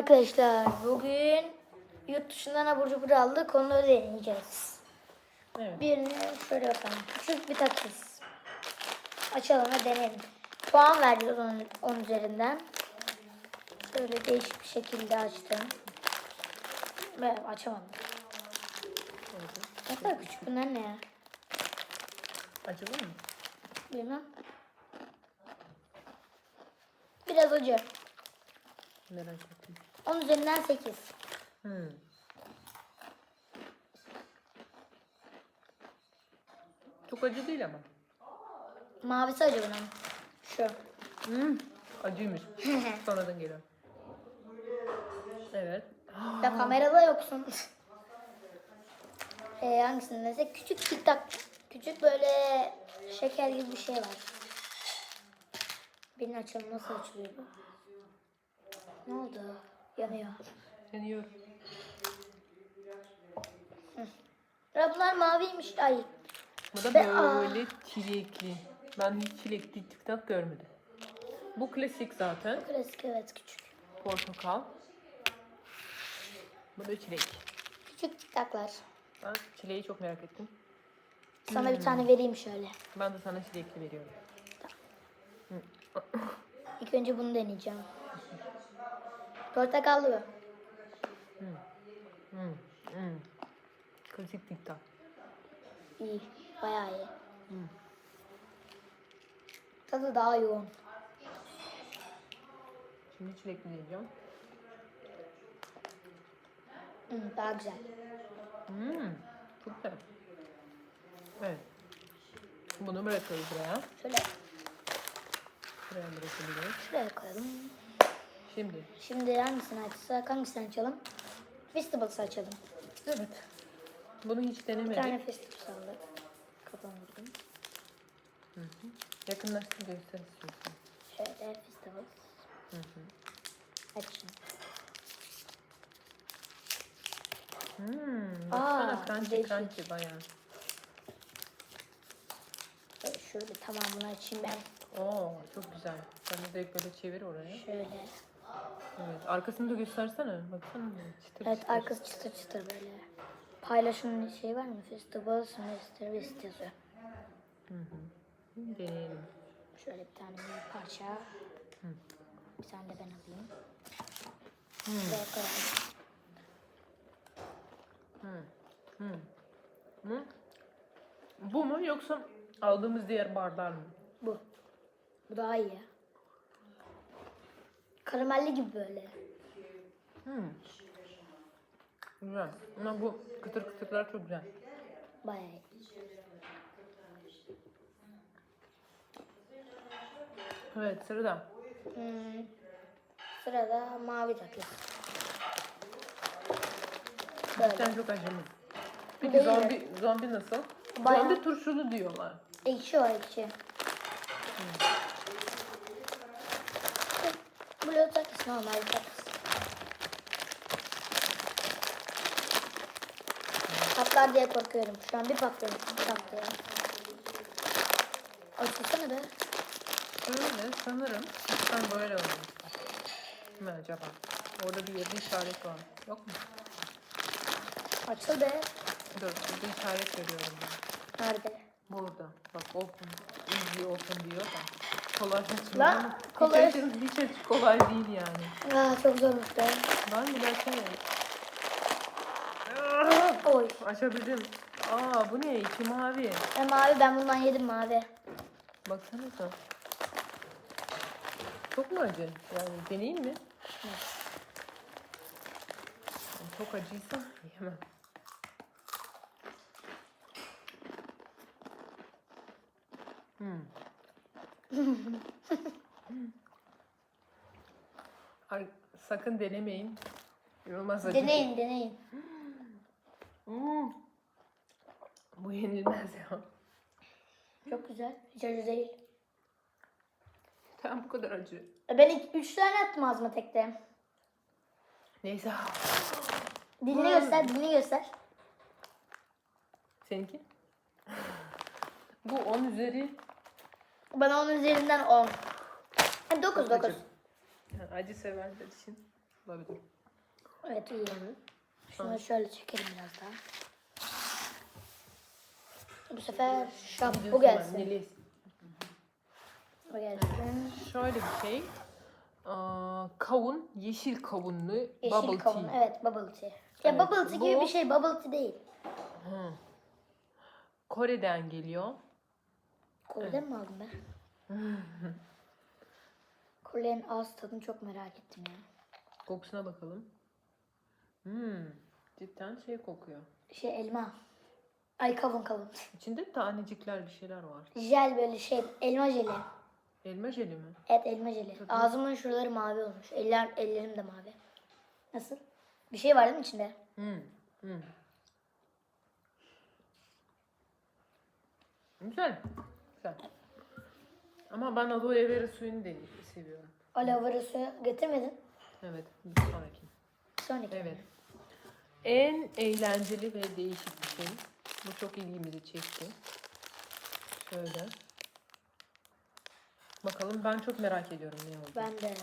Arkadaşlar bugün yurt dışından abur cubur aldık. Onları deneyeceğiz. Evet. Birini şöyle yapalım. Küçük bir takiz. Açalım ve deneyelim. Puan vereceğiz onun, onun üzerinden. Şöyle değişik bir şekilde açtım. Ve açamadım. Ne kadar küçük bunlar ne ya? Acılı mı? Bilmem. Biraz acı. Merak ettim. Onun üzerinden 8. Hmm. Çok acı değil ama. Mavisi acı bunun. Şu. Hmm. Acıymış. Sonradan geliyor. Evet. Ya kamerada yoksun. ee, hangisini desek? Küçük tik tak. Küçük böyle şeker gibi bir şey var. Birinin açılımı nasıl açılıyor? Ne oldu? Yanıyor. Yanıyor. Ya bunlar maviymiş. Ay. Bu da böyle çilekli. Ben hiç çilekli TikTok görmedim. Bu klasik zaten. Klasik evet küçük. Portakal. Bu da çilek. Küçük tik taklar. Ben çileği çok merak ettim. Sana bir tane vereyim şöyle. Ben de sana çilekli veriyorum. İlk önce bunu deneyeceğim. Portakallı bu. Hmm. Hmm. Klasik TikTok. İyi. Bayağı iyi. Tadı daha yoğun. Şimdi çilekli diyeceğim. Hı, daha güzel. Hmm. Çok güzel. Evet. Bunu bırakıyoruz buraya. Şöyle Buraya bırakabiliriz. şuraya koyalım. Şimdi. Şimdi hangisini açsak? Hangisini açalım? Festivals açalım. Evet. Bunu hiç Bir tane denemedik. Festivals aldık. Kafamı vurdum. Yakınlaştır göster istiyorsan. Şöyle Festivals. Hı hı. Açın. Hmm. Aa, Baksana crunchy değişik. crunchy bayağı. Şöyle, şöyle tamamını açayım ben. Oo çok güzel. Sen de direkt böyle çevir oraya. Şöyle. Evet. Arkasını da göstersene. Baksana. Çıtır Evet çıtır. arkası çıtır çıtır böyle. Paylaşımın şey var mı? Festivals, Mr. West yazıyor. Hı hı. Deneyelim. Şöyle bir tane bir parça. Bir tane de ben alayım. Şuraya koyalım. Hı. Hı. Bu mu yoksa aldığımız diğer barlar mı? Bu. Bu daha iyi. Karamelli gibi böyle. Hmm. Güzel. Ama bu kıtır kıtırlar çok güzel. Bayağı iyi. Evet sırada. Hmm. Sırada mavi. Böyle. Cidden çok acımız. Peki Değil. zombi, zombi nasıl? Bayağı- Zombi turşulu diyorlar. Ekşi o ekşi. Blue takıs normal bir takıs. Patlar diye korkuyorum. Şu an bir patlıyorum. Bir patlıyorum. Açılsana be. Öyle sanırım. Sen böyle olmuş. Ne acaba? Orada bir yerde işaret var. Yok mu? Açıl be. Dur, burada işaret görüyorum ben. Nerede? Burada. Bak open. Easy open diyor da. Kolay açılıyor Lan, kolay- Hiç, açıl- hiç açık kolay değil yani. Aa, çok zormuş be. Ben bir açamıyorum. Oy. Açabildim. Aa bu ne? İçi mavi. E, mavi ben bundan yedim mavi. Baksanıza. Çok mu acı? Yani deneyeyim mi? Çok acıysa yemem. Hmm. Ay, sakın denemeyin. Yılmaz acı. Deneyin deneyin. Hmm. Bu yenilmez ya. Çok güzel. Hiç acı değil. Tam bu kadar acı. E, Ben ilk üç tane attım ağzıma tekte. Neyse. Dilini göster, dilini göster. Seninki? Bu 10 üzeri Bana onun üzerinden 10. 9 9. acı. Yani acı severler için olabilir. Evet iyi. Şunu şöyle çekelim biraz daha. Bu sefer şap bu gelsin. Bu gelsin. Şöyle bir şey. Aa, kavun, yeşil kavunlu Yeşil bubble kavun. tea. Evet bubble tea. Ya Evet, bubble tea gibi bu- bir şey. Bubble tea değil. Hı. Kore'den geliyor. Kore'den mi aldın be? Kore'nin ağız tadını çok merak ettim ya. Kokusuna bakalım. Hmm, cidden şey kokuyor. Şey elma. Ay kavun kavun. İçinde tanecikler bir şeyler var. Jel böyle şey elma jeli. Elma jeli mi? Evet elma jeli. Ağzımın şuraları mavi olmuş. Eller, ellerim de mavi. Nasıl? Bir şey var değil mi içinde? Hmm, hmm. Güzel. Güzel. Ama ben aloe vera suyunu da seviyorum. Aloe vera suyu getirmedin. Evet, bir sonraki. Sonraki. Evet. En eğlenceli ve değişik bir şey. Bu çok ilgimizi çekti. Şöyle. Bakalım ben çok merak ediyorum ne oldu. Ben de.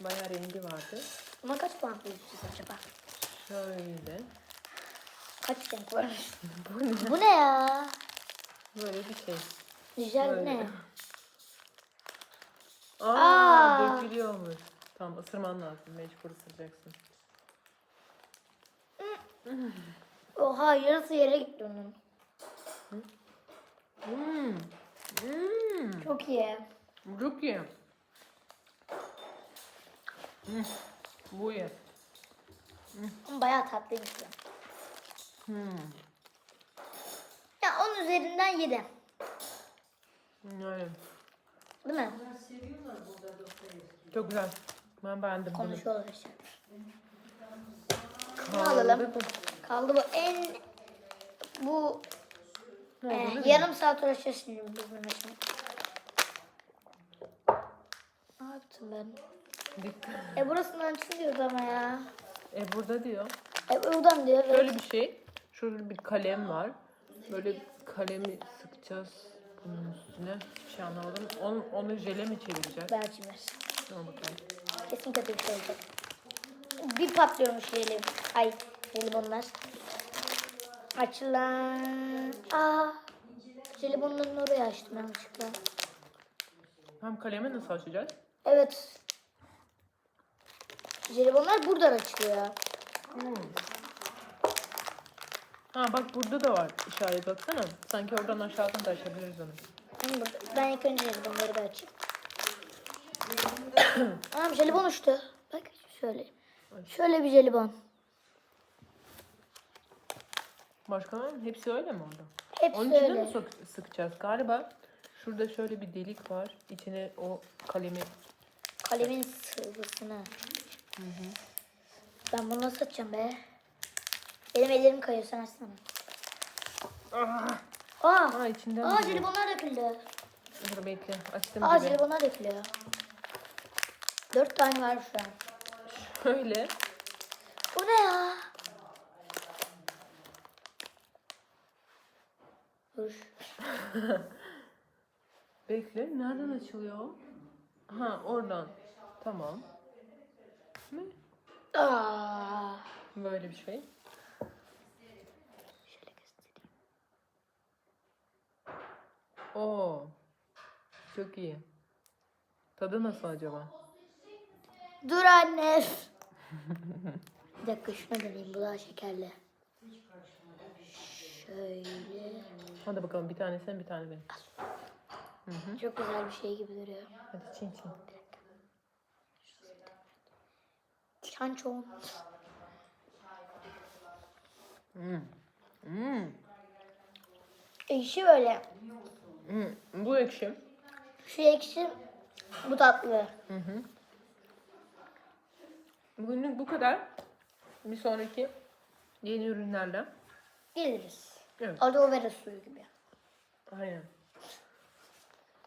Bayağı rengi vardı. Buna kaç puan vereceğiz acaba? Şöyle. Kaç renk var? Bu ne? Bu ne ya? Böyle bir şey. Ne? Aa, Aa. dökülüyormuş. Tamam ısırman lazım. Mecbur ısıracaksın. Oha yarısı yere gitti onun. Hmm. Hmm. Çok iyi. Çok iyi. Hmm. Bu iyi. Ama Bayağı tatlıymış ya. Hmm. Ya 10 üzerinden 7. Yani Değil mi? çok güzel. Ben beğendim bunu. Konuşuyorlar işte. Kaldı alalım. Kaldı bu en bu Ne e, oldu, değil yarım saat uğraşacağız şimdi biz bunun için. Ne yaptım ben? Dikkat. E burasından açılıyordu ama ya. E burada diyor. E buradan diyor. Şöyle bir şey. Şurada bir kalem var. Böyle kalemi sıkacağız bunun üstüne. Hiçbir şey anlamadım. Onu, onu jele mi çevireceğiz? Belki ver. Dur bakalım. Kesin kötü bir şey olacak. Bir patlıyormuş jeli. Ay jelibonlar. Açılan. Aa. Jelibonların oraya açtım yanlışlıkla. Hem kalemi nasıl açacağız? Evet. Jelibonlar buradan açılıyor. Ha bak burada da var işaret baksana. Sanki oradan aşağıdan da açabiliriz onu. Ben, ilk önce jelibonları bir açayım. Anam jelibon uçtu. Bak şöyle. Şöyle bir jelibon. Başka var mı? Hepsi öyle mi orada? Hepsi Onun içine öyle. mi sok- sıkacağız? Galiba şurada şöyle bir delik var. İçine o kalemi Kalemin sıvısını. Ben bunu nasıl açacağım be? Benim ellerim kayıyor sen açsana. Ah! Aa, Aa içinden aa geliyor. jelibonlar döküldü. Dur bekle. Açtım Aa gibi. jelibonlar dökülüyor. Dört tane var şu an. Şöyle. Bu ne ya? Dur. Bekle. Nereden açılıyor? Ha oradan. Tamam. Ne? Aa. Böyle bir şey. Şöyle göstereyim. Oo. Çok iyi. Tadı nasıl acaba? Dur anne. Bir dakika şuna deneyeyim bu daha şekerli. Şöyle. Hadi bakalım bir tane sen bir tane benim. Çok güzel bir şey gibi duruyor. Hadi çin çin. Çançon. Hmm. Hmm. Ekşi böyle. Hmm. Bu ekşi. Şu ekşi, bu tatlı. Bugünlük bu kadar. Bir sonraki yeni ürünlerle. Geliriz. Evet. Aloe vera suyu gibi. Aynen.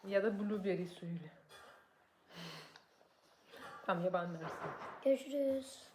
Ya da blueberry suyuyla. Tam yaban dersin. Görüşürüz.